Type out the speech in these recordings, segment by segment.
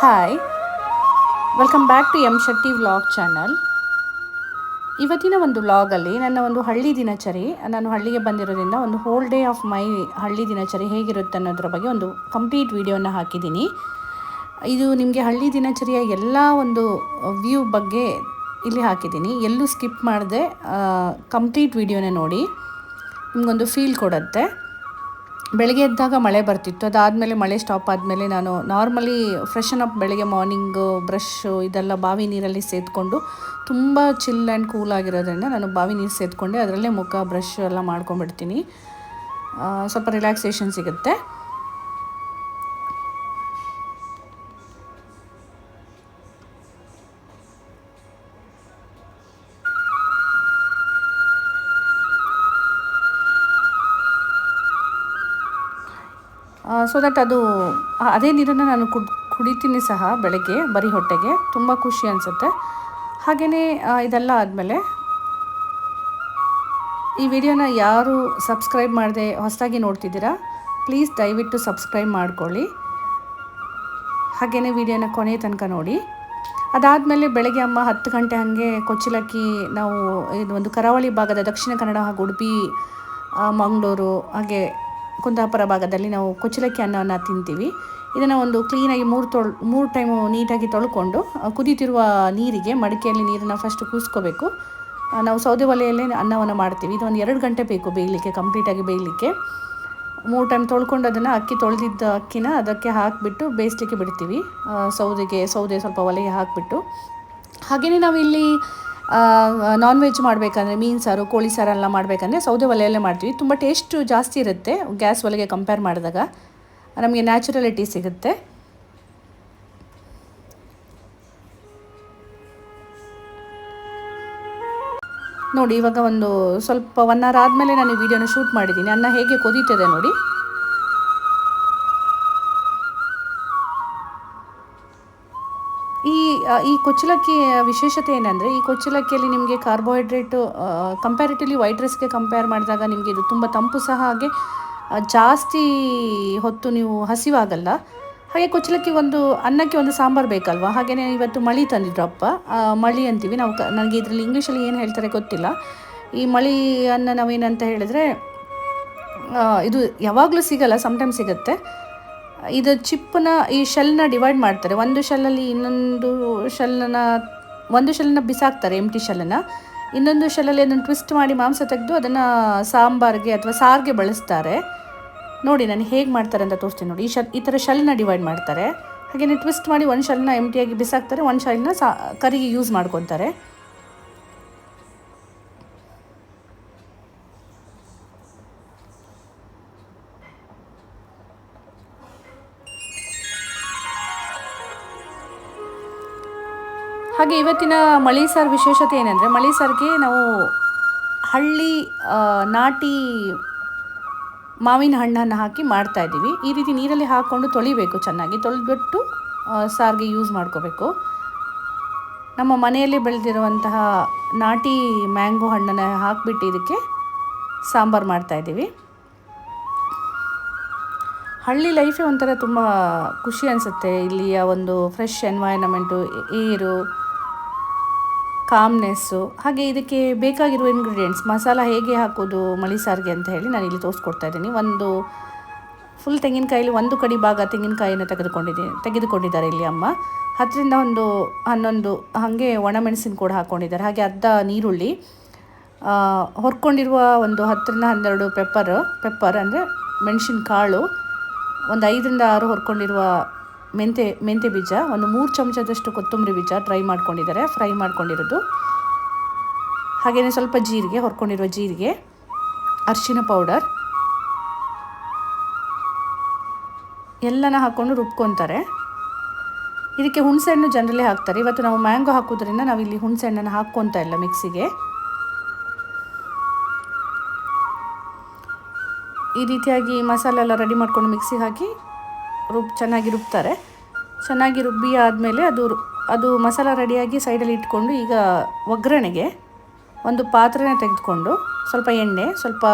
Hi welcome back to M Shetty vlog channel ಇವತ್ತಿನ ಒಂದು ವ್ಲಾಗಲ್ಲಿ ನನ್ನ ಒಂದು ಹಳ್ಳಿ ದಿನಚರಿ, ನಾನು ಹಳ್ಳಿಗೆ ಬಂದಿರೋದ್ರಿಂದ ಒಂದು ಹೋಲ್ ಡೇ ಆಫ್ ಮೈ ಹಳ್ಳಿ ದಿನಚರಿ ಹೇಗಿರುತ್ತೆ ಅನ್ನೋದ್ರ ಬಗ್ಗೆ ಒಂದು ಕಂಪ್ಲೀಟ್ ವಿಡಿಯೋನ ಹಾಕಿದ್ದೀನಿ. ಇದು ನಿಮಗೆ ಹಳ್ಳಿ ದಿನಚರಿಯ ಎಲ್ಲ ಒಂದು ವ್ಯೂ ಬಗ್ಗೆ ಇಲ್ಲಿ ಹಾಕಿದ್ದೀನಿ. ಎಲ್ಲೂ ಸ್ಕಿಪ್ ಮಾಡದೆ ಕಂಪ್ಲೀಟ್ ವಿಡಿಯೋನೇ ನೋಡಿ. ನಿಮಗೊಂದು ಫೀಲ್ ಕೊಡುತ್ತೆ. ಬೆಳಗ್ಗೆ ಎದ್ದಾಗ ಮಳೆ ಬರ್ತಿತ್ತು. ಅದಾದಮೇಲೆ ಮಳೆ ಸ್ಟಾಪ್ ಆದಮೇಲೆ ನಾನು ನಾರ್ಮಲಿ ಫ್ರೆಶನ್ ಅಪ್ ಬೆಳಗ್ಗೆ ಮಾರ್ನಿಂಗು ಬ್ರಷ್ಷು ಇದೆಲ್ಲ ಬಾವಿ ನೀರಲ್ಲಿ ಸೇದ್ಕೊಂಡು ತುಂಬ ಚಿಲ್ ಆ್ಯಂಡ್ ಕೂಲ್ ಆಗಿರೋದ್ರಿಂದ ನಾನು ಬಾವಿ ನೀರು ಸೇದ್ಕೊಂಡೆ. ಅದರಲ್ಲೇ ಮುಖ ಬ್ರಷ್ ಎಲ್ಲ ಮಾಡ್ಕೊಂಡ್ಬಿಡ್ತೀನಿ. ಸ್ವಲ್ಪ ರಿಲ್ಯಾಕ್ಸೇಷನ್ ಸಿಗುತ್ತೆ. ಸೊ ದಟ್ ಅದು ಅದೇ ನೀರನ್ನು ನಾನು ಕುಡ್, ಕುಡಿತೀನಿ ಸಹ ಬೆಳಗ್ಗೆ, ಬರೀ ಹೊಟ್ಟೆಗೆ. ತುಂಬ ಖುಷಿ ಅನಿಸುತ್ತೆ. ಹಾಗೆಯೇ ಇದೆಲ್ಲ ಆದಮೇಲೆ ಈ ವಿಡಿಯೋನ ಯಾರು ಸಬ್ಸ್ಕ್ರೈಬ್ ಮಾಡದೆ ಹೊಸದಾಗಿ ನೋಡ್ತಿದ್ದೀರಾ ಪ್ಲೀಸ್ ದಯವಿಟ್ಟು ಸಬ್ಸ್ಕ್ರೈಬ್ ಮಾಡ್ಕೊಳ್ಳಿ. ಹಾಗೆಯೇ ವಿಡಿಯೋನ ಕೊನೆ ತನಕ ನೋಡಿ. ಅದಾದಮೇಲೆ ಬೆಳಗ್ಗೆ ಅಮ್ಮ ಹತ್ತು ಗಂಟೆ ಹಾಗೆ ಕೊಚ್ಚಿಲಕ್ಕಿ ನಾವು, ಇದು ಒಂದು ಕರಾವಳಿ ಭಾಗದ ದಕ್ಷಿಣ ಕನ್ನಡ ಹಾಗೂ ಉಡುಪಿ ಮಂಗಳೂರು, ಹಾಗೆ ಕುಂದಾಪುರ ಭಾಗದಲ್ಲಿ ನಾವು ಕುಚ್ಚಲಕ್ಕಿ ಅನ್ನವನ್ನು ತಿಂತೀವಿ. ಇದನ್ನು ಒಂದು ಕ್ಲೀನಾಗಿ ಮೂರು ತೊಳ್, ಮೂರು ಟೈಮು ನೀಟಾಗಿ ತೊಳ್ಕೊಂಡು ಕುದಿತಿರುವ ನೀರಿಗೆ ಮಡಿಕೆಯಲ್ಲಿ ನೀರನ್ನು ಫಸ್ಟ್ ಕೂಸ್ಕೋಬೇಕು ನಾವು ಸೌದೆ ಒಲೆಯಲ್ಲೇ ಅನ್ನವನ್ನು ಮಾಡ್ತೀವಿ. ಇದು ಒಂದು ಎರಡು ಗಂಟೆ ಬೇಕು ಬೇಯಲಿಕ್ಕೆ ಕಂಪ್ಲೀಟಾಗಿ ಬೇಯಲಿಕ್ಕೆ. ಮೂರು ಟೈಮ್ ತೊಳ್ಕೊಂಡು ಅದನ್ನು ಅಕ್ಕಿ ತೊಳೆದಿದ್ದ ಅಕ್ಕಿನ ಅದಕ್ಕೆ ಹಾಕಿಬಿಟ್ಟು ಬೇಯಿಸ್ಲಿಕ್ಕೆ ಬಿಡ್ತೀವಿ. ಸೌದೆಗೆ, ಸೌದೆ ಸ್ವಲ್ಪ ಒಲೆಗೆ ಹಾಕಿಬಿಟ್ಟು. ಹಾಗೆಯೇ ನಾವಿಲ್ಲಿ ನಾನ್ ವೆಜ್ ಮಾಡಬೇಕಂದ್ರೆ ಮೀನು ಸಾರು, ಕೋಳಿ ಸಾರು ಎಲ್ಲ ಮಾಡಬೇಕಂದ್ರೆ ಸೌದೆ ಒಲೆಯಲ್ಲೇ ಮಾಡ್ತೀವಿ. ತುಂಬ ಟೇಸ್ಟು ಜಾಸ್ತಿ ಇರುತ್ತೆ ಗ್ಯಾಸ್ ಒಲೆಗೆ ಕಂಪೇರ್ ಮಾಡಿದಾಗ. ನಮಗೆ ನ್ಯಾಚುರಲಿಟಿ ಸಿಗುತ್ತೆ. ನೋಡಿ, ಇವಾಗ ಒಂದು ಸ್ವಲ್ಪ ಒನ್ ಅವರ್ ಆದಮೇಲೆ ನಾನು ಈ ವಿಡಿಯೋನ ಶೂಟ್ ಮಾಡಿದ್ದೀನಿ. ಅನ್ನ ಹೇಗೆ ಕೊದೀತಿದೆ ನೋಡಿ. ಈ ಕೊಚ್ಚಲಕ್ಕಿ ವಿಶೇಷತೆ ಏನಂದರೆ, ಈ ಕೊಚ್ಚಲಕ್ಕಿಯಲ್ಲಿ ನಿಮಗೆ ಕಾರ್ಬೋಹೈಡ್ರೇಟು ಕಂಪ್ಯಾರಿಟಿವ್ಲಿ ವೈಟ್ ರೈಸ್ಗೆ ಕಂಪೇರ್ ಮಾಡಿದಾಗ ನಿಮಗೆ ಇದು ತುಂಬ ತಂಪು ಸಹ ಹಾಗೆ ಜಾಸ್ತಿ ಹೊತ್ತು ನೀವು ಹಸಿವಾಗಲ್ಲ. ಹಾಗೆ ಕೊಚ್ಚಲಕ್ಕಿ ಒಂದು ಅನ್ನಕ್ಕೆ ಒಂದು ಸಾಂಬಾರು ಬೇಕಲ್ವಾ? ಹಾಗೆಯೇ ಇವತ್ತು ಮಳಿ ತಂದಿದ್ರು ಅಪ್ಪ. ಮಳಿ ಅಂತೀವಿ ನಾವು ಕ, ನನಗೆ ಇದರಲ್ಲಿ ಇಂಗ್ಲೀಷಲ್ಲಿ ಏನು ಹೇಳ್ತಾರೆ ಗೊತ್ತಿಲ್ಲ. ಈ ಮಳಿ ಅನ್ನ ನಾವೇನಂತ ಹೇಳಿದ್ರೆ ಇದು ಯಾವಾಗಲೂ ಸಿಗಲ್ಲ ಸಮ್ಟೈಮ್ ಸಿಗುತ್ತೆ. ಇದು ಚಿಪ್ಪನ್ನ ಈ ಶೆಲ್ನ ಡಿವೈಡ್ ಮಾಡ್ತಾರೆ. ಒಂದು ಶೆಲ್ಲಲ್ಲಿ ಇನ್ನೊಂದು ಶೆಲ್ಲನ್ನ, ಒಂದು ಶೆಲ್ಲನ್ನ ಬಿಸಾಕ್ತಾರೆ ಎಂಟಿ ಶೆಲ್ಲನ್ನು. ಇನ್ನೊಂದು ಶೆಲ್ಲಲ್ಲಿ ಅದನ್ನು ಟ್ವಿಸ್ಟ್ ಮಾಡಿ ಮಾಂಸ ತೆಗೆದು ಅದನ್ನು ಸಾಂಬಾರ್ಗೆ ಅಥವಾ ಸಾರಿಗೆ ಬಳಸ್ತಾರೆ. ನೋಡಿ, ನಾನು ಹೇಗೆ ಮಾಡ್ತಾರೆ ಅಂತ ತೋರಿಸ್ತೀನಿ ನೋಡಿ. ಈ ಶೆಲ್, ಈ ಥರ ಶೆಲ್ನ ಡಿವೈಡ್ ಮಾಡ್ತಾರೆ. ಹಾಗೆಯೇ ಟ್ವಿಸ್ಟ್ ಮಾಡಿ ಒಂದು ಶೆಲ್ನ ಎಂಟಿಯಾಗಿ ಬಿಸಾಕ್ತಾರೆ, ಒಂದು ಶೆಲ್ನ ಸಾ, ಕರಿಗೆ ಯೂಸ್ ಮಾಡ್ಕೊತಾರೆ. ಹಾಗೆ ಇವತ್ತಿನ ಮಳಿ ಸಾರು ವಿಶೇಷತೆ ಏನಂದರೆ, ಮಳಿ ಸಾರಿಗೆ ನಾವು ಹಳ್ಳಿ ನಾಟಿ ಮಾವಿನ ಹಣ್ಣನ್ನು ಹಾಕಿ ಮಾಡ್ತಾ ಇದ್ದೀವಿ. ಈ ರೀತಿ ನೀರಲ್ಲಿ ಹಾಕ್ಕೊಂಡು ತೊಳಿಬೇಕು ಚೆನ್ನಾಗಿ. ತೊಳೆದ್ಬಿಟ್ಟು ಸಾರಿಗೆ ಯೂಸ್ ಮಾಡ್ಕೋಬೇಕು. ನಮ್ಮ ಮನೆಯಲ್ಲಿ ಬೆಳೆದಿರುವಂತಹ ನಾಟಿ ಮ್ಯಾಂಗೋ ಹಣ್ಣನ್ನು ಹಾಕಿಬಿಟ್ಟು ಇದಕ್ಕೆ ಸಾಂಬಾರು ಮಾಡ್ತಾ ಇದ್ದೀವಿ. ಹಳ್ಳಿ ಲೈಫೇ ಒಂಥರ ತುಂಬ ಖುಷಿ ಅನಿಸುತ್ತೆ. ಇಲ್ಲಿಯ ಒಂದು ಫ್ರೆಶ್ ಎನ್ವೈರನ್ಮೆಂಟು ಏರು ಕಾಮ್ನೆಸ್ಸು ಹಾಗೆ ಇದಕ್ಕೆ ಬೇಕಾಗಿರುವ ಇಂಗ್ರೀಡಿಯೆಂಟ್ಸ್ ಮಸಾಲ ಹೇಗೆ ಹಾಕೋದು ಮಳಿ ಸಾರಿಗೆ ಅಂತ ಹೇಳಿ ನಾನು ಇಲ್ಲಿ ತೋರಿಸ್ಕೊಡ್ತಾ ಇದ್ದೀನಿ. ಒಂದು ಫುಲ್ ತೆಂಗಿನಕಾಯಲ್ಲಿ ಒಂದು ಕಡಿ ಭಾಗ ತೆಂಗಿನಕಾಯಿನ ತೆಗೆದುಕೊಂಡಿದ್ದೀನಿ ತೆಗೆದುಕೊಂಡಿದ್ದಾರೆ ಇಲ್ಲಿ ಅಮ್ಮ. ಹತ್ತರಿಂದ ಒಂದು ಹನ್ನೊಂದು, ಹಾಗೆ ಒಣಮೆಣಸಿನ ಕೂಡ ಹಾಕ್ಕೊಂಡಿದ್ದಾರೆ ಹಾಗೆ ಅರ್ಧ ನೀರುಳ್ಳಿ ಹೊರ್ಕೊಂಡಿರುವ ಒಂದು ಹತ್ತರಿಂದ ಹನ್ನೆರಡು ಪೆಪ್ಪರ್ ಪೆಪ್ಪರ್ ಅಂದರೆ ಮೆಣಸಿನ ಕಾಳು ಒಂದು ಐದರಿಂದ ಆರು ಹೊರ್ಕೊಂಡಿರುವ ಮೆಂತೆ ಮೆಂತೆ ಬೀಜ, ಒಂದು ಮೂರು ಚಮಚದಷ್ಟು ಕೊತ್ತಂಬರಿ ಬೀಜ ಡ್ರೈ ಮಾಡ್ಕೊಂಡಿದ್ದಾರೆ. ಫ್ರೈ ಮಾಡ್ಕೊಂಡಿರೋದು. ಹಾಗೆಯೇ ಸ್ವಲ್ಪ ಜೀರಿಗೆ ಹೊರ್ಕೊಂಡಿರುವ ಜೀರಿಗೆ, ಅರಿಶಿನ ಪೌಡರ್ ಎಲ್ಲನ ಹಾಕ್ಕೊಂಡು ರುಬ್ಕೊತಾರೆ. ಇದಕ್ಕೆ ಹುಣಸೆಹಣ್ಣು ಜನರಲ್ಲೇ ಹಾಕ್ತಾರೆ. ಇವತ್ತು ನಾವು ಮ್ಯಾಂಗೋ ಹಾಕೋದ್ರಿಂದ ನಾವಿಲ್ಲಿ ಹುಣಸೆಹಣ್ಣನ್ನು ಹಾಕ್ಕೊತಾ ಇಲ್ಲ ಮಿಕ್ಸಿಗೆ ಈ ರೀತಿಯಾಗಿ ಮಸಾಲೆ ಎಲ್ಲ ರೆಡಿ ಮಾಡಿಕೊಂಡು ಮಿಕ್ಸಿಗೆ ಹಾಕಿ ರುಬ್ ಚೆನ್ನಾಗಿ ರುಬ್ತಾರೆ. ಚೆನ್ನಾಗಿ ರುಬ್ಬಿ ಆದಮೇಲೆ ಅದು ಅದು ಮಸಾಲ ರೆಡಿಯಾಗಿ ಸೈಡಲ್ಲಿ ಇಟ್ಕೊಂಡು ಈಗ ಒಗ್ಗರಣೆಗೆ ಒಂದು ಪಾತ್ರೆನ ತೆಗೆದುಕೊಂಡು ಸ್ವಲ್ಪ ಎಣ್ಣೆ, ಸ್ವಲ್ಪ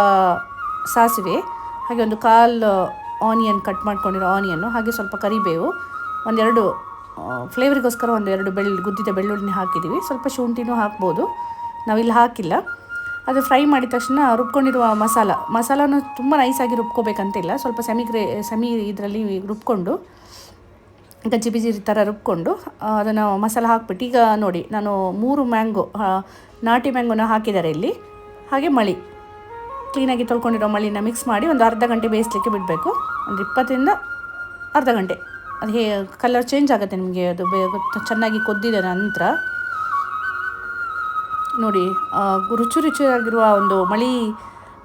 ಸಾಸಿವೆ, ಹಾಗೆ ಒಂದು ಕಾಲು ಆನಿಯನ್ ಕಟ್ ಮಾಡ್ಕೊಂಡಿರೋ ಆನಿಯನ್ನು, ಹಾಗೆ ಸ್ವಲ್ಪ ಕರಿಬೇವು, ಒಂದೆರಡು ಫ್ಲೇವರಿಗೋಸ್ಕರ ಒಂದೆರಡು ಬೆಳ್ಳು ಗುದ್ದಿದ ಬೆಳ್ಳುಳ್ಳಿನ ಹಾಕಿದ್ದೀವಿ. ಸ್ವಲ್ಪ ಶುಂಠಿನೂ ಹಾಕ್ಬೋದು. ನಾವಿಲ್ಲಿ ಹಾಕಿಲ್ಲ. ಅದು ಫ್ರೈ ಮಾಡಿದ ತಕ್ಷಣ ರುಬ್ಕೊಂಡಿರುವ ಮಸಾಲ. ಮಸಾಲನ ತುಂಬ ನೈಸಾಗಿ ರುಬ್ಕೋಬೇಕಂತಿಲ್ಲ ಸ್ವಲ್ಪ ಸೆಮಿ ಗ್ರೇ ಸೆಮಿ ಇದರಲ್ಲಿ ರುಬ್ಕೊಂಡು ಗಜ್ಜಿ ಬಿಜಿ ಥರ ರುಬ್ಕೊಂಡು ಅದನ್ನು ಮಸಾಲ ಹಾಕ್ಬಿಟ್ಟು, ಈಗ ನೋಡಿ, ನಾನು ಮೂರು ಮ್ಯಾಂಗೋ ನಾಟಿ ಮ್ಯಾಂಗೋನ ಹಾಕಿದ್ದಾರೆ ಇಲ್ಲಿ. ಹಾಗೆ ಮಳಿ. ಕ್ಲೀನಾಗಿ ತೊಳ್ಕೊಂಡಿರೋ ಮಳಿನ ಮಿಕ್ಸ್ ಮಾಡಿ ಒಂದು ಅರ್ಧ ಗಂಟೆ ಬೇಯಿಸ್ಲಿಕ್ಕೆ ಬಿಡಬೇಕು. ಒಂದು ಇಪ್ಪತ್ತರಿಂದ ಅರ್ಧ ಗಂಟೆ. ಅದು ಹೇ ಕಲರ್ ಚೇಂಜ್ ಆಗುತ್ತೆ ನಿಮಗೆ. ಅದು ಚೆನ್ನಾಗಿ ಕೊದ್ದಿದ ನಂತರ. ನೋಡಿ ರುಚಿ ರುಚಿಯಾಗಿರುವ ಒಂದು ಮಳಿ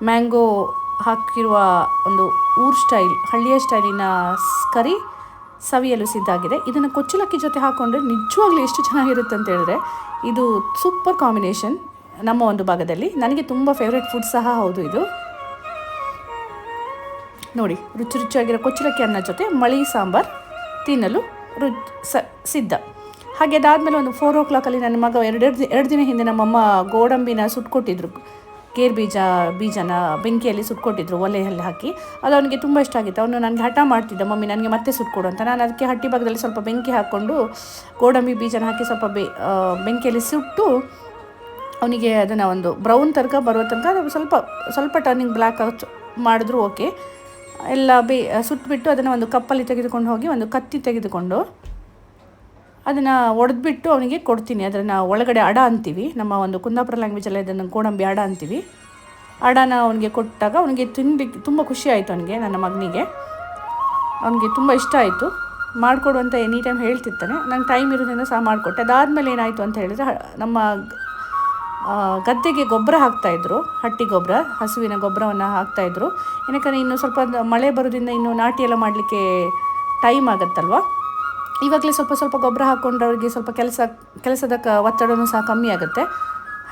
ಮ್ಯಾಂಗೋ ಹಾಕಿರುವ ಒಂದು ಊರ್ ಸ್ಟೈಲ್, ಹಳ್ಳಿಯ ಸ್ಟೈಲಿನ ಕರಿ ಸವಿಯಲು ಸಿದ್ಧಾಗಿದೆ. ಇದನ್ನು ಕೊಚ್ಚಲಕ್ಕಿ ಜೊತೆ ಹಾಕ್ಕೊಂಡ್ರೆ ನಿಜವಾಗ್ಲೂ ಎಷ್ಟು ಚೆನ್ನಾಗಿರುತ್ತೆ ಅಂತ ಹೇಳಿದ್ರೆ, ಇದು ಸೂಪರ್ ಕಾಂಬಿನೇಷನ್ ನಮ್ಮ ಒಂದು ಭಾಗದಲ್ಲಿ. ನನಗೆ ತುಂಬ ಫೇವ್ರೆಟ್ ಫುಡ್ ಸಹ ಹೌದು ಇದು. ನೋಡಿ ರುಚಿ ರುಚಿಯಾಗಿರೋ ಕೊಚ್ಚಲಕ್ಕಿ ಅನ್ನ ಜೊತೆ ಮಳಿ ಸಾಂಬಾರ್ ತಿನ್ನಲು ರುಚಿ ಸಿದ್ಧ. ಹಾಗೆ ಅದಾದಮೇಲೆ ಒಂದು ಫೋರ್ ಓ ಕ್ಲಾಕಲ್ಲಿ ನನ್ನ ಮಗ ಎರಡೆರಡು ಎರಡು ದಿನ ಹಿಂದೆ ನಮ್ಮಮ್ಮ ಗೋಡಂಬಿನ ಸುಟ್ಕೊಟ್ಟಿದ್ರು ಗೇರ್ ಬೀಜ, ಬೀಜನ ಬೆಂಕಿಯಲ್ಲಿ ಸುಟ್ಕೊಟ್ಟಿದ್ರು ಒಲೆಯಲ್ಲಿ ಹಾಕಿ. ಅದು ಅವನಿಗೆ ತುಂಬ ಇಷ್ಟ ಆಗಿತ್ತು. ಅವನು ನನಗೆ ಹಠ ಮಾಡ್ತಿದ್ದ, ಮಮ್ಮಿ, ನನಗೆ ಮತ್ತೆ ಸುಟ್ಕೊಡು ಅಂತ. ನಾನು ಅದಕ್ಕೆ ಹಟ್ಟಿ ಭಾಗದಲ್ಲಿ ಸ್ವಲ್ಪ ಬೆಂಕಿ ಹಾಕ್ಕೊಂಡು ಗೋಡಂಬಿ ಬೀಜನ ಹಾಕಿ ಸ್ವಲ್ಪ ಬೆ ಬೆಂಕಿಯಲ್ಲಿ ಸುಟ್ಟು ಅವನಿಗೆ ಅದನ್ನು ಒಂದು ಬ್ರೌನ್ ತನಕ ಬರೋ ತನಕ ಅದು ಸ್ವಲ್ಪ ಸ್ವಲ್ಪ ಟರ್ನಿಂಗ್ ಬ್ಲ್ಯಾಕ್ ಮಾಡಿದ್ರು ಓಕೆ ಎಲ್ಲ ಬೇ ಸುಟ್ಟುಬಿಟ್ಟು ಅದನ್ನು ಒಂದು ಕಪ್ಪಲ್ಲಿ ತೆಗೆದುಕೊಂಡು ಹೋಗಿ ಒಂದು ಕತ್ತಿ ತೆಗೆದುಕೊಂಡು ಅದನ್ನು ಒಡೆದ್ಬಿಟ್ಟು ಅವನಿಗೆ ಕೊಡ್ತೀನಿ. ಅದನ್ನು ಒಳಗಡೆ ಅಡ ಅಂತೀವಿ. ನಮ್ಮ ಒಂದು ಕುಂದಾಪುರ ಲ್ಯಾಂಗ್ವೇಜಲ್ಲಿ ಇದನ್ನು ಗೋಡಂಬಿ ಅಡ ಅಂತೀವಿ. ಅಡನ ಅವನಿಗೆ ಕೊಟ್ಟಾಗ ಅವನಿಗೆ ತಿನ್ಲಿಕ್ಕೆ ತುಂಬ ಖುಷಿ ಆಯಿತು ಅವನಿಗೆ, ನನ್ನ ಮಗನಿಗೆ. ಅವನಿಗೆ ತುಂಬ ಇಷ್ಟ ಆಯಿತು. ಮಾಡಿಕೊಡು ಅಂತ ಎನಿ ಟೈಮ್ ಹೇಳ್ತಿರ್ತಾನೆ. ನಂಗೆ ಟೈಮ್ ಇರೋದ್ರಿಂದ ಸಹ ಮಾಡಿಕೊಟ್ಟೆ. ಅದಾದಮೇಲೆ ಏನಾಯಿತು ಅಂತ ಹೇಳಿದರೆ ನಮ್ಮ ಗದ್ದೆಗೆ ಗೊಬ್ಬರ ಹಾಕ್ತಾಯಿದ್ರು ಹಟ್ಟಿ ಗೊಬ್ಬರ, ಹಸುವಿನ ಗೊಬ್ಬರವನ್ನು ಹಾಕ್ತಾಯಿದ್ರು ಏನಕ್ಕಂದರೆ ಇನ್ನೂ ಸ್ವಲ್ಪ ಮಳೆ ಬರೋದ್ರಿಂದ ಇನ್ನು ನಾಟಿ ಎಲ್ಲ ಮಾಡಲಿಕ್ಕೆ ಟೈಮ್ ಆಗುತ್ತಲ್ವ? ಇವಾಗಲೇ ಸ್ವಲ್ಪ ಸ್ವಲ್ಪ ಗೊಬ್ಬರ ಹಾಕ್ಕೊಂಡ್ರೆ ಅವರಿಗೆ ಸ್ವಲ್ಪ ಕೆಲಸ ಕೆಲಸದ ಕ ಒತ್ತಡವೂ ಸಹ ಕಮ್ಮಿ ಆಗುತ್ತೆ.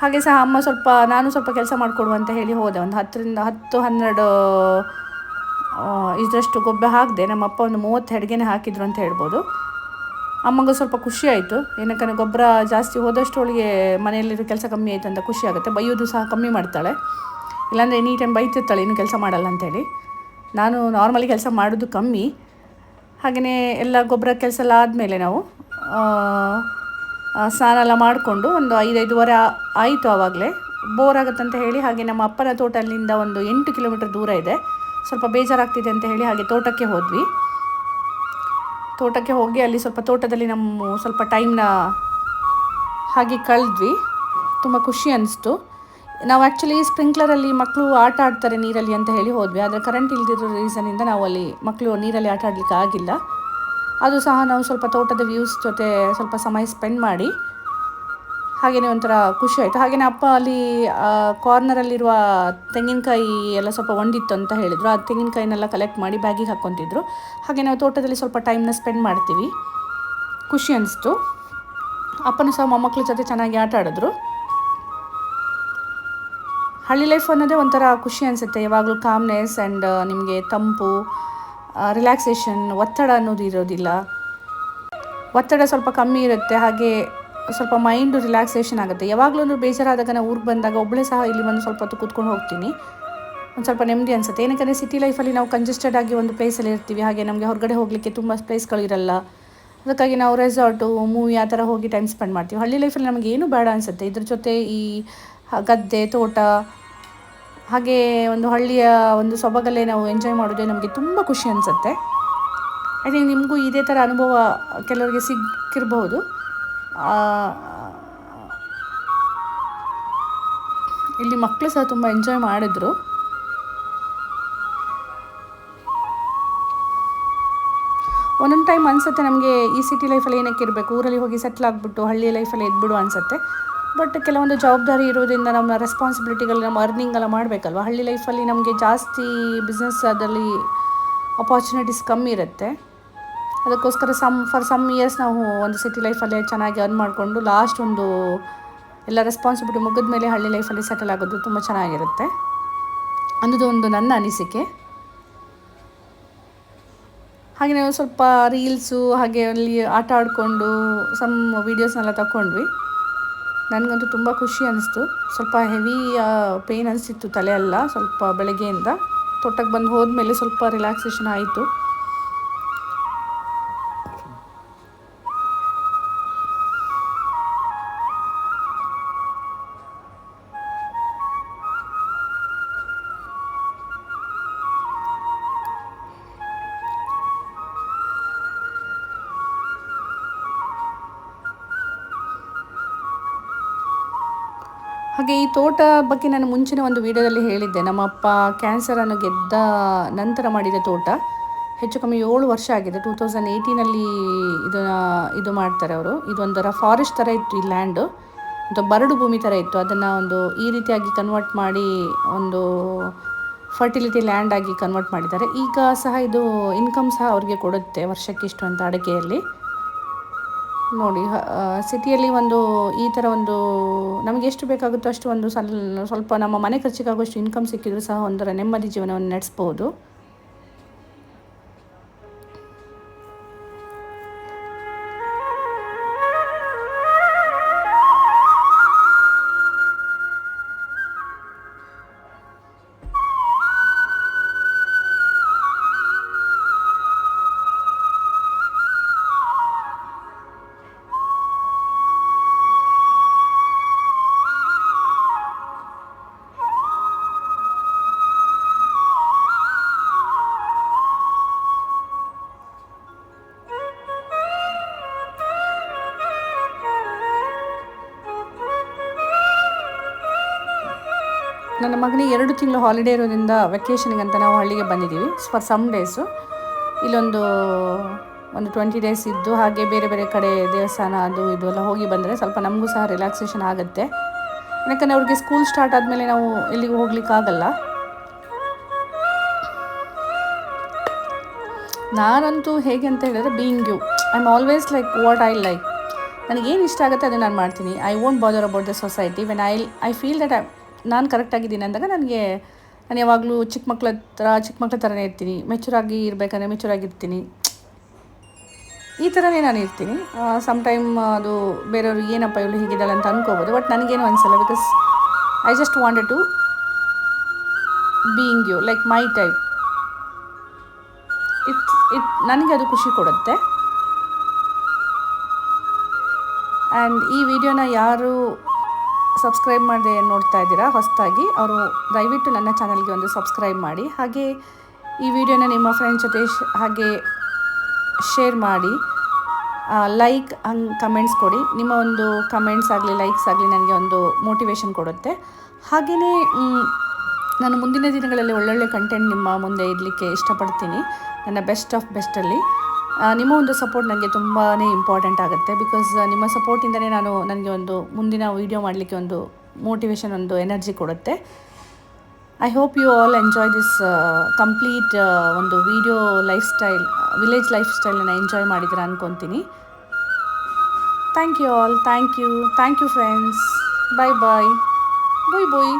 ಹಾಗೆ ಸಹ ಅಮ್ಮ ಸ್ವಲ್ಪ, ನಾನು ಸ್ವಲ್ಪ ಕೆಲಸ ಮಾಡಿಕೊಡು ಅಂತ ಹೇಳಿ ಹೋದೆ. ಒಂದು ಹತ್ತರಿಂದ ಹತ್ತು, ಹನ್ನೆರಡು ಇದರಷ್ಟು ಗೊಬ್ಬರ ಹಾಕಿದೆ. ನಮ್ಮ ಅಪ್ಪ ಒಂದು ಮೂವತ್ತು ಹೆಡ್ಗೆನೆ ಹಾಕಿದ್ರು ಅಂತ ಹೇಳ್ಬೋದು. ಅಮ್ಮಗೂ ಸ್ವಲ್ಪ ಖುಷಿ ಆಯಿತು. ಏನಕ್ಕಂದ್ರೆ ಗೊಬ್ಬರ ಜಾಸ್ತಿ ಹೋದಷ್ಟು ಅವಳಿಗೆ ಮನೆಯಲ್ಲಿರೋ ಕೆಲಸ ಕಮ್ಮಿ ಆಯಿತು ಅಂತ ಖುಷಿ ಆಗುತ್ತೆ. ಬೈಯೋದು ಸಹ ಕಮ್ಮಿ ಮಾಡ್ತಾಳೆ. ಇಲ್ಲಾಂದರೆ ಎನಿ ಟೈಮ್ ಬೈತಿರ್ತಾಳೆ, ಇನ್ನು ಕೆಲಸ ಮಾಡಲ್ಲ ಅಂತೇಳಿ ನಾನು ನಾರ್ಮಲಿ ಕೆಲಸ ಮಾಡೋದು ಕಮ್ಮಿ. ಹಾಗೆಯೇ ಎಲ್ಲ ಗೊಬ್ಬರ ಕೆಲಸ ಎಲ್ಲ ಆದಮೇಲೆ ನಾವು ಸ್ನಾನ ಎಲ್ಲ ಮಾಡಿಕೊಂಡು ಒಂದು ಐದೈದುವರೆ ಆಯಿತು ಆವಾಗಲೇ. ಬೋರ್ ಅಂತ ಹೇಳಿ ಹಾಗೆ ನಮ್ಮ ಅಪ್ಪನ ತೋಟ ಅಲ್ಲಿಂದ ಒಂದು ಎಂಟು ಕಿಲೋಮೀಟರ್ ದೂರ ಇದೆ. ಸ್ವಲ್ಪ ಬೇಜಾರಾಗ್ತಿದೆ ಅಂತ ಹೇಳಿ ಹಾಗೆ ತೋಟಕ್ಕೆ ಹೋದ್ವಿ. ತೋಟಕ್ಕೆ ಹೋಗಿ ಅಲ್ಲಿ ಸ್ವಲ್ಪ ತೋಟದಲ್ಲಿ ನಮ್ಮ ಸ್ವಲ್ಪ ಟೈಮ್ನ ಹಾಗೆ ಕಳೆದ್ವಿ. ತುಂಬ ಖುಷಿ ಅನಿಸ್ತು. ನಾವು ಆ್ಯಕ್ಚುಲಿ ಸ್ಪ್ರಿಂಕ್ಲರಲ್ಲಿ ಮಕ್ಕಳು ಆಟ ಆಡ್ತಾರೆ ನೀರಲ್ಲಿ ಅಂತ ಹೇಳಿ ಹೋದ್ವಿ. ಆದರೆ ಕರೆಂಟ್ ಇಲ್ದಿರೋ ರೀಸನಿಂದ ನಾವು ಅಲ್ಲಿ ಮಕ್ಕಳು ನೀರಲ್ಲಿ ಆಟ ಆಡಲಿಕ್ಕೆ ಆಗಿಲ್ಲ. ಅದು ಸಹ ನಾವು ಸ್ವಲ್ಪ ತೋಟದ ವ್ಯೂಸ್ ಜೊತೆ ಸ್ವಲ್ಪ ಸಮಯ ಸ್ಪೆಂಡ್ ಮಾಡಿ. ಹಾಗೆಯೇ ಒಂಥರ ಖುಷಿ ಆಯಿತು. ಹಾಗೆಯೇ ಅಪ್ಪ ಅಲ್ಲಿ ಕಾರ್ನರಲ್ಲಿರುವ ತೆಂಗಿನಕಾಯಿ ಎಲ್ಲ ಸ್ವಲ್ಪ ಒಂದಿತ್ತು ಅಂತ ಹೇಳಿದರು. ಆ ತೆಂಗಿನಕಾಯಿನೆಲ್ಲ ಕಲೆಕ್ಟ್ ಮಾಡಿ ಬ್ಯಾಗಿಗೆ ಹಾಕ್ಕೊತಿದ್ರು. ಹಾಗೆ ನಾವು ತೋಟದಲ್ಲಿ ಸ್ವಲ್ಪ ಟೈಮ್ನ ಸ್ಪೆಂಡ್ ಮಾಡ್ತೀವಿ. ಖುಷಿ ಅನಿಸ್ತು. ಅಪ್ಪನೂ ಸಹ ಮೊಮ್ಮಕ್ಕಳ ಜೊತೆ ಚೆನ್ನಾಗಿ ಆಟ ಆಡಿದ್ರು. ಹಳ್ಳಿ ಲೈಫ್ ಅನ್ನೋದೇ ಒಂಥರ ಖುಷಿ ಅನಿಸುತ್ತೆ. ಯಾವಾಗಲೂ ಕಾಮ್ನೆಸ್ ಆ್ಯಂಡ್ ನಿಮಗೆ ತಂಪು ರಿಲ್ಯಾಕ್ಸೇಷನ್ ಒತ್ತಡ ಅನ್ನೋದು ಇರೋದಿಲ್ಲ. ಒತ್ತಡ ಸ್ವಲ್ಪ ಕಮ್ಮಿ ಇರುತ್ತೆ. ಹಾಗೆ ಸ್ವಲ್ಪ ಮೈಂಡು ರಿಲ್ಯಾಕ್ಸೇಷನ್ ಆಗುತ್ತೆ. ಯಾವಾಗಲೂ ಬೇಜಾರಾದಾಗ ನಾನು ಊರಿಗೆ ಬಂದಾಗ ಒಬ್ಬಳೇ ಸಹ ಇಲ್ಲಿ ಬಂದು ಸ್ವಲ್ಪ ಹೊತ್ತು ಕೂತ್ಕೊಂಡು ಹೋಗ್ತೀನಿ. ಒಂದು ಸ್ವಲ್ಪ ನೆಮ್ಮದಿ ಅನಿಸುತ್ತೆ. ಏನಕ್ಕೆ ಸಿಟಿ ಲೈಫಲ್ಲಿ ನಾವು ಕಂಜೆಸ್ಟೆಡ್ ಆಗಿ ಒಂದು ಪ್ಲೇಸಲ್ಲಿ ಇರ್ತೀವಿ. ಹಾಗೆ ನಮಗೆ ಹೊರಗಡೆ ಹೋಗಲಿಕ್ಕೆ ತುಂಬ ಪ್ಲೇಸ್ಗಳಿರಲ್ಲ ಅದಕ್ಕಾಗಿ ನಾವು ರೆಸಾರ್ಟು ಮೂವಿ ಆ ಥರ ಹೋಗಿ ಟೈಮ್ ಸ್ಪೆಂಡ್ ಮಾಡ್ತೀವಿ. ಹಳ್ಳಿ ಲೈಫಲ್ಲಿ ನಮಗೆ ಏನು ಬೇಡ ಅನಿಸುತ್ತೆ. ಇದ್ರ ಜೊತೆ ಈ ಗದ್ದೆ, ತೋಟ ಹಾಗೆ ಒಂದು ಹಳ್ಳಿಯ ಒಂದು ಸೊಬಗಲ್ಲೇ ನಾವು ಎಂಜಾಯ್ ಮಾಡೋದೇ ನಮಗೆ ತುಂಬ ಖುಷಿ ಅನಿಸುತ್ತೆ. ಐ ಥಿಂಕ್ ನಿಮಗೂ ಇದೇ ಥರ ಅನುಭವ ಕೆಲವರಿಗೆ ಸಿಕ್ಕಿರಬಹುದು. ಇಲ್ಲಿ ಮಕ್ಕಳು ಸಹ ತುಂಬ ಎಂಜಾಯ್ ಮಾಡಿದ್ರು. ಒಂದೊಂದು ಟೈಮ್ ಅನಿಸುತ್ತೆ ನಮಗೆ ಈ ಸಿಟಿ ಲೈಫಲ್ಲಿ ಏನಕ್ಕೆ ಇರಬೇಕು? ಊರಲ್ಲಿ ಹೋಗಿ ಸೆಟ್ಲ್ ಆಗಿಬಿಟ್ಟು ಹಳ್ಳಿ ಲೈಫಲ್ಲಿ ಇದ್ಬಿಡು ಅನಿಸುತ್ತೆ. ಬಟ್ ಕೆಲವೊಂದು ಜವಾಬ್ದಾರಿ ಇರೋದ್ರಿಂದ ನಮ್ಮ ರೆಸ್ಪಾನ್ಸಿಬಿಲಿಟಿಗಳು ನಮ್ಮ ಅರ್ನಿಂಗ್ ಎಲ್ಲ ಮಾಡಬೇಕಲ್ವ? ಹಳ್ಳಿ ಲೈಫಲ್ಲಿ ನಮಗೆ ಜಾಸ್ತಿ ಬಿಸ್ನೆಸ್ ಅದರಲ್ಲಿ ಅಪಾರ್ಚುನಿಟೀಸ್ ಕಮ್ಮಿ ಇರುತ್ತೆ. ಅದಕ್ಕೋಸ್ಕರ ಸಮ್ ಫಾರ್ ಸಮ್ ಇಯರ್ಸ್ ನಾವು ಒಂದು ಸಿಟಿ ಲೈಫಲ್ಲೇ ಚೆನ್ನಾಗಿ ಅರ್ನ್ ಮಾಡಿಕೊಂಡು ಲಾಸ್ಟ್ ಒಂದು ಎಲ್ಲ ರೆಸ್ಪಾನ್ಸಿಬಿಲಿಟಿ ಮುಗಿದ ಮೇಲೆ ಹಳ್ಳಿ ಲೈಫಲ್ಲಿ ಸೆಟಲ್ ಆಗೋದು ತುಂಬ ಚೆನ್ನಾಗಿರುತ್ತೆ. ಅನ್ನೋದು ಒಂದು ನನ್ನ ಅನಿಸಿಕೆ. ಹಾಗೆ ನಾವು ಸ್ವಲ್ಪ ರೀಲ್ಸು ಹಾಗೆ ಅಲ್ಲಿ ಆಟ ಆಡಿಕೊಂಡು ಸಮ್ ವೀಡಿಯೋಸ್ನೆಲ್ಲ ತಗೊಂಡ್ವಿ ನನಗಂತೂ ತುಂಬ ಖುಷಿ ಅನಿಸ್ತು. ಸ್ವಲ್ಪ ಹೆವಿ ಪೇಯ್ನ್ ಅನಿಸ್ತಿತ್ತು ತಲೆ ಎಲ್ಲ ಸ್ವಲ್ಪ ಬೆಳಗ್ಗೆಯಿಂದ. ತೋಟಕ್ಕೆ ಬಂದು ಹೋದ ಮೇಲೆ ಸ್ವಲ್ಪ ರಿಲ್ಯಾಕ್ಸೇಷನ್ ಆಯಿತು. ಹಾಗೆ ಈ ತೋಟ ಬಗ್ಗೆ ನಾನು ಮುಂಚಿನ ಒಂದು ವಿಡಿಯೋದಲ್ಲಿ ಹೇಳಿದ್ದೆ. ನಮ್ಮ ಅಪ್ಪ ಕ್ಯಾನ್ಸರನ್ನು ಗೆದ್ದ ನಂತರ ಮಾಡಿದ ತೋಟ. ಹೆಚ್ಚು ಕಮ್ಮಿ ಏಳು ವರ್ಷ ಆಗಿದೆ. ಟೂ ತೌಸಂಡ್ ಏಯ್ಟೀನಲ್ಲಿ ಇದು ಇದು ಮಾಡ್ತಾರೆ ಅವರು. ಇದೊಂಥರ ಫಾರೆಸ್ಟ್ ಥರ ಇತ್ತು ಈ ಲ್ಯಾಂಡು ಒಂದು ಬರಡು ಭೂಮಿ ಥರ ಇತ್ತು. ಅದನ್ನು ಒಂದು ಈ ರೀತಿಯಾಗಿ ಕನ್ವರ್ಟ್ ಮಾಡಿ ಒಂದು ಫರ್ಟಿಲಿಟಿ ಲ್ಯಾಂಡ್ ಆಗಿ ಕನ್ವರ್ಟ್ ಮಾಡಿದ್ದಾರೆ. ಈಗ ಸಹ ಇದು ಇನ್ಕಮ್ ಸಹ ಅವ್ರಿಗೆ ಕೊಡುತ್ತೆ ವರ್ಷಕ್ಕಿಷ್ಟು ಅಂತ ಅಡಿಕೆಯಲ್ಲಿ. ನೋಡಿ ಸಿಟಿಯಲ್ಲಿ ಒಂದು, ಈ ಥರ ಒಂದು, ನಮಗೆ ಎಷ್ಟು ಬೇಕಾಗುತ್ತೋ ಅಷ್ಟು ಒಂದು ಸ್ವಲ್ಪ ನಮ್ಮ ಮನೆ ಖರ್ಚಿಗಾಗುವಷ್ಟು ಇನ್ಕಮ್ ಸಿಕ್ಕಿದ್ರು ಸಹ ಒಂದರ ನೆಮ್ಮದಿ ಜೀವನವನ್ನು ನಡೆಸ್ಬೋದು. ನನ್ನ ಮಗನಿಗೆ ಎರಡು ತಿಂಗಳು ಹಾಲಿಡೇ ಇರೋದ್ರಿಂದ ವೆಕೇಷನ್ಗೆ ಅಂತ ನಾವು ಹಳ್ಳಿಗೆ ಬಂದಿದ್ದೀವಿ. ಫಾರ್ ಸಮ್ ಡೇಸು ಇಲ್ಲೊಂದು ಒಂದು ಟ್ವೆಂಟಿ ಡೇಸ್ ಇದ್ದು ಹಾಗೆ ಬೇರೆ ಬೇರೆ ಕಡೆ ದೇವಸ್ಥಾನ ಅದು ಇದು ಎಲ್ಲ ಹೋಗಿ ಬಂದರೆ ಸ್ವಲ್ಪ ನಮಗೂ ಸಹ ರಿಲ್ಯಾಕ್ಸೇಷನ್ ಆಗುತ್ತೆ. ಯಾಕಂದರೆ ಅವ್ರಿಗೆ ಸ್ಕೂಲ್ ಸ್ಟಾರ್ಟ್ ಆದಮೇಲೆ ನಾವು ಎಲ್ಲಿಗೂ ಹೋಗ್ಲಿಕ್ಕಾಗಲ್ಲ ನಾನಂತೂ ಹೇಗೆ ಅಂತ ಹೇಳಿದ್ರೆ being you I am always like what I like ನನಗೇನು ಇಷ್ಟ ಆಗುತ್ತೆ ಅದನ್ನು ನಾನು ಮಾಡ್ತೀನಿ. I won't bother about the society when I I feel that I ನಾನು ಕರೆಕ್ಟಾಗಿದ್ದೀನಿ ಅಂದಾಗ ನನಗೆ, ನಾನು ಯಾವಾಗಲೂ ಚಿಕ್ಕ ಮಕ್ಕಳ ಹತ್ರ, ಚಿಕ್ಕ ಮಕ್ಕಳ ಥರನೇ ಇರ್ತೀನಿ. ಮೆಚೂರಾಗಿ ಇರಬೇಕಂದ್ರೆ ಮೆಚೂರಾಗಿರ್ತೀನಿ ಈ ಥರನೇ ನಾನು ಇರ್ತೀನಿ. ಸಮಟೈಮ್ ಅದು ಬೇರೆಯವರು ಏನಪ್ಪ ಇವಳು ಹೀಗಿದ್ದಾಳೆ ಅಂತ ಅನ್ಕೋಬೋದು. ಬಟ್ ನನಗೇನು ಅನಿಸಲ್ಲ because I just wanted to being you like my type it it ನನಗೆ ಅದು ಖುಷಿ ಕೊಡುತ್ತೆ. ಆ್ಯಂಡ್ ಈ ವಿಡಿಯೋನ ಯಾರು ಸಬ್ಸ್ಕ್ರೈಬ್ ಮಾಡದೆ ನೋಡ್ತಾ ಇದ್ದೀರಾ ಹೊಸದಾಗಿ ಅವರು ದಯವಿಟ್ಟು ನನ್ನ ಚಾನಲ್ಗೆ ಒಂದು ಸಬ್ಸ್ಕ್ರೈಬ್ ಮಾಡಿ, ಹಾಗೆ ಈ ವಿಡಿಯೋನ ನಿಮ್ಮ ಫ್ರೆಂಡ್ಸ್ ಜೊತೆ ಹಾಗೆ ಶೇರ್ ಮಾಡಿ ಲೈಕ್ ಹಂಗೆ ಕಮೆಂಟ್ಸ್ ಕೊಡಿ. ನಿಮ್ಮ ಒಂದು ಕಮೆಂಟ್ಸ್ ಆಗಲಿ ಲೈಕ್ಸ್ ಆಗಲಿ ನನಗೆ ಒಂದು ಮೋಟಿವೇಶನ್ ಕೊಡುತ್ತೆ. ಹಾಗೆಯೇ ನಾನು ಮುಂದಿನ ದಿನಗಳಲ್ಲಿ ಒಳ್ಳೊಳ್ಳೆ ಕಂಟೆಂಟ್ ನಿಮ್ಮ ಮುಂದೆ ಇರಲಿಕ್ಕೆ ಇಷ್ಟಪಡ್ತೀನಿ. ನನ್ನ ಬೆಸ್ಟ್ ಆಫ್ ಬೆಸ್ಟಲ್ಲಿ ನಿಮ್ಮ ಒಂದು ಸಪೋರ್ಟ್ ನನಗೆ ತುಂಬಾ ಇಂಪಾರ್ಟೆಂಟ್ ಆಗುತ್ತೆ ಬಿಕಾಸ್ ನಿಮ್ಮ ಸಪೋರ್ಟಿಂದಲೇ ನಾನು ನನಗೆ ಒಂದು ಮುಂದಿನ ವೀಡಿಯೋ ಮಾಡಲಿಕ್ಕೆ ಒಂದು ಮೋಟಿವೇಶನ್ ಒಂದು ಎನರ್ಜಿ ಕೊಡುತ್ತೆ. I hope you all enjoy this complete ಒಂದು video life style village life ಸ್ಟೈಲನ್ನು enjoy ಮಾಡಿದ್ರೆ ಅನ್ಕೊತೀನಿ. Thank you all thank you thank you friends bye bye bye bye